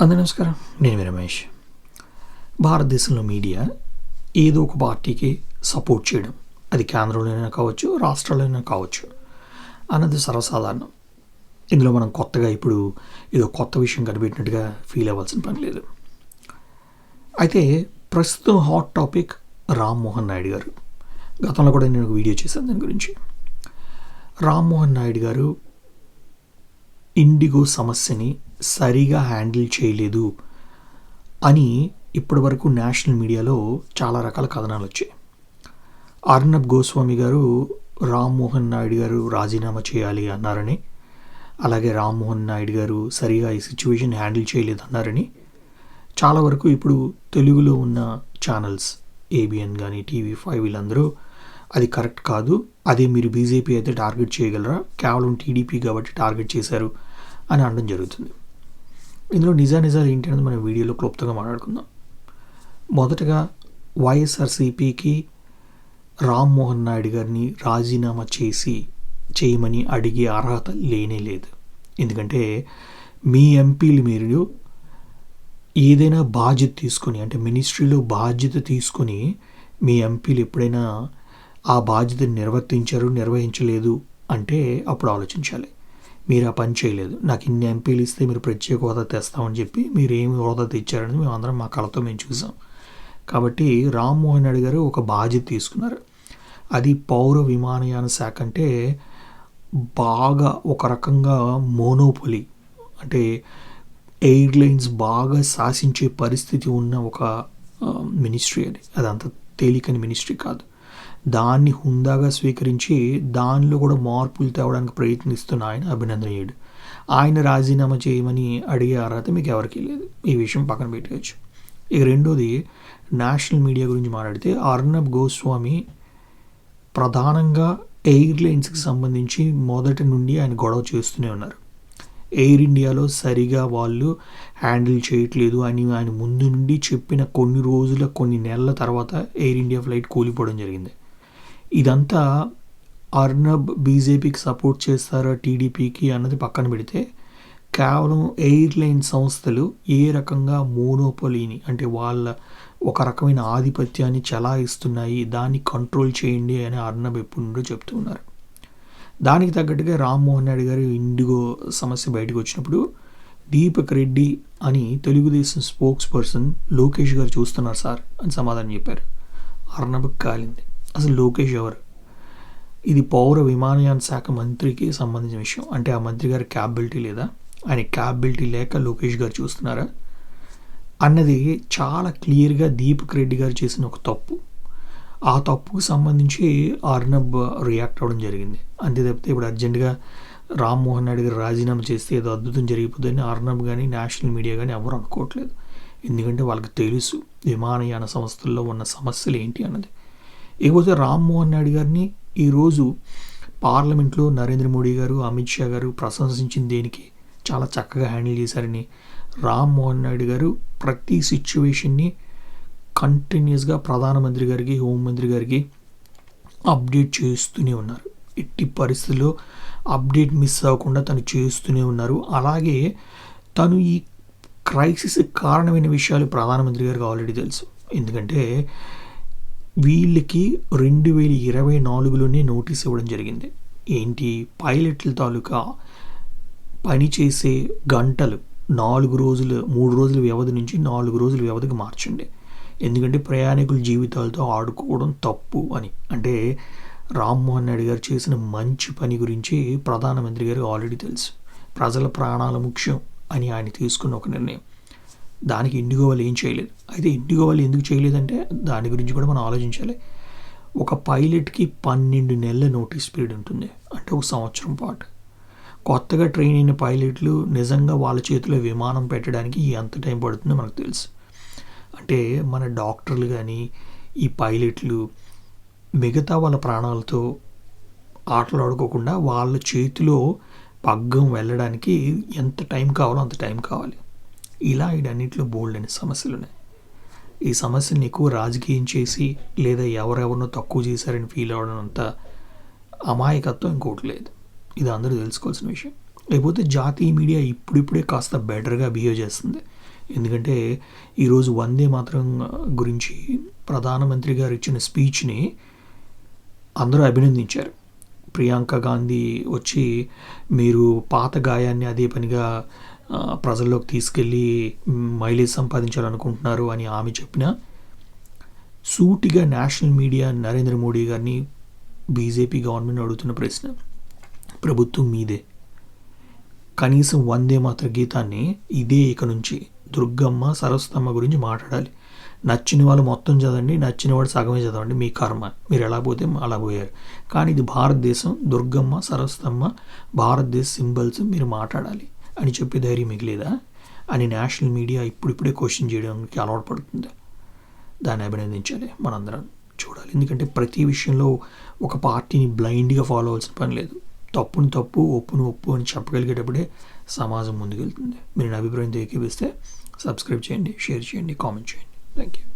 అందరూ నమస్కారం. నేను రమేష్. భారతదేశంలో మీడియా ఏదో ఒక పార్టీకి సపోర్ట్ చేయడం. అది కేంద్రంలోనైనా కావచ్చు రాష్ట్రాల్లోనైనా కావచ్చు. అన్నది సర్వసాధారణం. ఇందులో మనం కొత్తగా ఇప్పుడు ఏదో కొత్త విషయం కనిపెట్టినట్టుగా ఫీల్ అవ్వాల్సిన పని లేదు. అయితే ప్రస్తుతం హాట్ టాపిక్ రామ్మోహన్ నాయుడు గారు. గతంలో కూడా నేను ఒక వీడియో చేశాను దాని గురించి. రామ్మోహన్ నాయుడు గారు ఇండిగో సమస్యని సరిగా హ్యాండిల్ చేయలేదు అని ఇప్పటివరకు నేషనల్ మీడియాలో చాలా రకాల కథనాలు వచ్చాయి. అర్ణబ్ గోస్వామి గారు రామ్మోహన్ నాయుడు గారు రాజీనామా చేయాలి అన్నారని అలాగే రామ్మోహన్ నాయుడు గారు సరిగా ఈ సిచ్యువేషన్ హ్యాండిల్ చేయలేదన్నారని చాలా వరకు ఇప్పుడు తెలుగులో ఉన్న ఛానల్స్ ఏబిఎన్ కానీ టీవీ ఫైవ్ వీళ్ళందరూ అది కరెక్ట్ కాదు అదే మీరు బీజేపీ అయితే టార్గెట్ చేయగలరా కేవలం టీడీపీ కాబట్టి టార్గెట్ చేశారు అని అనడం జరుగుతుంది. ఇందులో నిజా నిజాలు ఏంటి అనేది మనం వీడియోలో క్లుప్తంగా మాట్లాడుకుందాం. మొదటగా వైఎస్ఆర్సీపీకి రామ్మోహన్ నాయుడు గారిని రాజీనామా చేసి చేయమని అడిగే అర్హత లేనే లేదు. ఎందుకంటే మీ ఎంపీలు మీరు ఏదైనా బాధ్యత తీసుకొని అంటే మినిస్ట్రీలో బాధ్యత తీసుకొని మీ ఎంపీలు ఎప్పుడైనా ఆ బాధ్యతను నిర్వర్తించారు నిర్వహించలేదు అంటే అప్పుడు ఆలోచించాలి. మీరు ఆ పని చేయలేదు. నాకు ఇన్ని ఎంపీలు ఇస్తే మీరు ప్రత్యేక హోదా తెస్తామని చెప్పి మీరు ఏమి హోదా తెచ్చారని మేము అందరం మా కళతో మేము చూసాం. కాబట్టి రామ్మోహన్ రెడ్డి గారు ఒక బాధ్యత తీసుకున్నారు. అది పౌర విమానయాన శాఖ అంటే బాగా ఒక రకంగా మోనోపొలి అంటే ఎయిర్లైన్స్ బాగా శాసించే పరిస్థితి ఉన్న ఒక మినిస్ట్రీ అది. అదంత తేలికని మినిస్ట్రీ కాదు. దాన్ని హుందాగా స్వీకరించి దానిలో కూడా మార్పులు తేవడానికి ప్రయత్నిస్తున్న ఆయన అభినందనీయుడు. ఆయన రాజీనామా చేయమని అడిగే అర్హత మీకు ఎవరికీ లేదు. ఈ విషయం పక్కన పెట్టవచ్చు ఇక రెండోది నేషనల్ మీడియా గురించి మాట్లాడితే అర్ణబ్ గోస్వామి ప్రధానంగా ఎయిర్లైన్స్కి సంబంధించి మొదటి నుండి ఆయన గొడవ చేస్తూనే ఉన్నారు. ఎయిర్ ఇండియాలో సరిగా వాళ్ళు హ్యాండిల్ చేయట్లేదు అని ఆయన ముందు నుండి చెప్పిన కొన్ని రోజుల కొన్ని నెలల తర్వాత ఎయిర్ ఇండియా ఫ్లైట్ కూలిపోవడం జరిగింది. ఇదంతా అర్నబ్ బీజేపీకి సపోర్ట్ చేస్తారా టీడీపీకి అన్నది పక్కన పెడితే కేవలం ఎయిర్లైన్ సంస్థలు ఏ రకంగా మోనోపొలీని అంటే వాళ్ళ ఒక రకమైన ఆధిపత్యాన్ని చలాయిస్తున్నాయి దాన్ని కంట్రోల్ చేయండి అని అర్నబ్ ఎప్పుడు నుండో చెప్తూ ఉన్నారు. దానికి తగ్గట్టుగా రామ్మోహన్ నాయుడు గారు ఇండిగో సమస్య బయటకు వచ్చినప్పుడు దీపక్ రెడ్డి అని తెలుగుదేశం స్పోక్స్ పర్సన్ లోకేష్ గారు చూస్తున్నారు సార్ అని సమాధానం చెప్పారు. అర్నబ్ కాలింది. అసలు లోకేష్ ఎవరు? ఇది పౌర విమానయాన శాఖ మంత్రికి సంబంధించిన విషయం. అంటే ఆ మంత్రి గారి క్యాబిలిటీ లేదా? ఆయన క్యాబిలిటీ లేక లోకేష్ గారు చూస్తున్నారా? అన్నది చాలా క్లియర్గా దీపక్ రెడ్డి గారు చేసిన ఒక తప్పు. ఆ తప్పుకు సంబంధించి అర్నబ్ రియాక్ట్ అవ్వడం జరిగింది. అంతే తప్పితే ఇప్పుడు అర్జెంటుగా రామ్మోహన్ నాయుడు గారు రాజీనామా చేస్తే ఏదో అద్భుతం జరిగిపోతుందని అర్నబ్ కానీ నేషనల్ మీడియా కానీ ఎవరు అనుకోవట్లేదు. ఎందుకంటే వాళ్ళకి తెలుసు విమానయాన సంస్థల్లో ఉన్న సమస్యలు ఏంటి అన్నది. ఇకపోతే రామ్మోహన్ నాయుడు గారిని ఈరోజు పార్లమెంట్లో నరేంద్ర మోడీ గారు అమిత్ షా గారు ప్రశంసించిన దేనికి? చాలా చక్కగా హ్యాండిల్ చేశారని. రామ్మోహన్ నాయుడు గారు ప్రతి సిచ్యువేషన్ని కంటిన్యూస్గా ప్రధానమంత్రి గారికి హోంమంత్రి గారికి అప్డేట్ చేస్తూనే ఉన్నారు. ఎట్టి పరిస్థితుల్లో అప్డేట్ మిస్ అవ్వకుండా తను చేస్తూనే ఉన్నారు. అలాగే తను ఈ క్రైసిస్ కారణమైన విషయాలు ప్రధానమంత్రి గారికి ఆల్రెడీ తెలుసు. ఎందుకంటే వీళ్ళకి రెండు వేల ఇరవై నాలుగులోనే నోటీస్ ఇవ్వడం జరిగింది. ఏంటి? పైలట్ల తాలూకా పనిచేసే గంటలు నాలుగు రోజులు మూడు రోజుల వ్యవధి నుంచి నాలుగు రోజుల వ్యవధికి మార్చండి. ఎందుకంటే ప్రయాణికుల జీవితాలతో ఆడుకోవడం తప్పు అని. అంటే రామ్మోహన్ నాయుడు గారు చేసిన మంచి పని గురించి ప్రధానమంత్రి గారికి ఆల్రెడీ తెలుసు. ప్రజల ప్రాణాల ముఖ్యం అని ఆయన తీసుకున్న ఒక నిర్ణయం. దానికి ఇండిగో వాళ్ళు ఏం చేయలేదు. అయితే ఇండిగో వాళ్ళు ఎందుకు చేయలేదంటే దాని గురించి కూడా మనం ఆలోచించాలి. ఒక పైలట్కి పన్నెండు నెలల నోటీస్ పీరియడ్ ఉంటుంది. అంటే ఒక సంవత్సరం పాటు. కొత్తగా ట్రైన్ అయిన పైలట్లు నిజంగా వాళ్ళ చేతిలో విమానం పెట్టడానికి ఎంత టైం పడుతుందో మనకు తెలుసు. అంటే మన డాక్టర్లు కానీ ఈ పైలట్లు మిగతా వాళ్ళ ప్రాణాలతో ఆటలాడుకోకుండా వాళ్ళ చేతిలో పగ్గం వెళ్ళడానికి ఎంత టైం కావాలో అంత టైం కావాలి. ఇలా ఇడన్నింటిలో బోల్డ్ అనే సమస్యలు ఉన్నాయి. ఈ సమస్యని ఎక్కువ రాజకీయం చేసి లేదా ఎవరెవరినో తక్కువ చేశారని ఫీల్ అవ్వడం అంత అమాయకత్వం ఇంకోటి లేదు. ఇది అందరూ తెలుసుకోవాల్సిన విషయం. లేకపోతే జాతీయ మీడియా ఇప్పుడిప్పుడే కాస్త బెటర్గా బిహేవ్ చేస్తుంది. ఎందుకంటే ఈరోజు వందే మాత్రం గురించి ప్రధానమంత్రి గారు ఇచ్చిన స్పీచ్ని అందరూ అభినందించారు. ప్రియాంక గాంధీ వచ్చి మీరు పాత గాయాన్ని అదే పనిగా ప్రజల్లోకి తీసుకెళ్ళి మైలేజ్ సంపాదించాలనుకుంటున్నారు అని ఆమె చెప్పిన సూటిగా నేషనల్ మీడియా నరేంద్ర మోడీ గారిని బీజేపీ గవర్నమెంట్ అడుగుతున్న ప్రశ్న ప్రభుత్వం మీదే. కనీసం వందే మాత్ర గీతాన్ని ఇదే ఇక నుంచి దుర్గమ్మ సరస్వతమ్మ గురించి మాట్లాడాలి. నచ్చిన వాళ్ళు మొత్తం చదవండి నచ్చిన వాడు సగమే చదవండి మీ కర్మ. మీరు ఎలా పోతే అలా పోయారు. కానీ ఇది భారతదేశం దుర్గమ్మ సరస్వతమ్మ భారతదేశ సింబల్స్ మీరు మాట్లాడాలి. అని చెప్పే ధైర్యం మీకు లేదా అని నేషనల్ మీడియా ఇప్పుడిప్పుడే క్వశ్చన్ చేయడానికి అలవాటు పడుతుంది దాన్ని అభినందించాలి మనందరం చూడాలి. ఎందుకంటే ప్రతి విషయంలో ఒక పార్టీని బ్లైండ్గా ఫాలో అవ్వాల్సిన పని లేదు. తప్పును తప్పు ఒప్పును ఒప్పు అని చెప్పగలిగేటప్పుడే సమాజం ముందుకెళ్తుంది. మీరు నా అభిప్రాయంతో ఏకీపిస్తే సబ్స్క్రైబ్ చేయండి షేర్ చేయండి కామెంట్ చేయండి. Thank you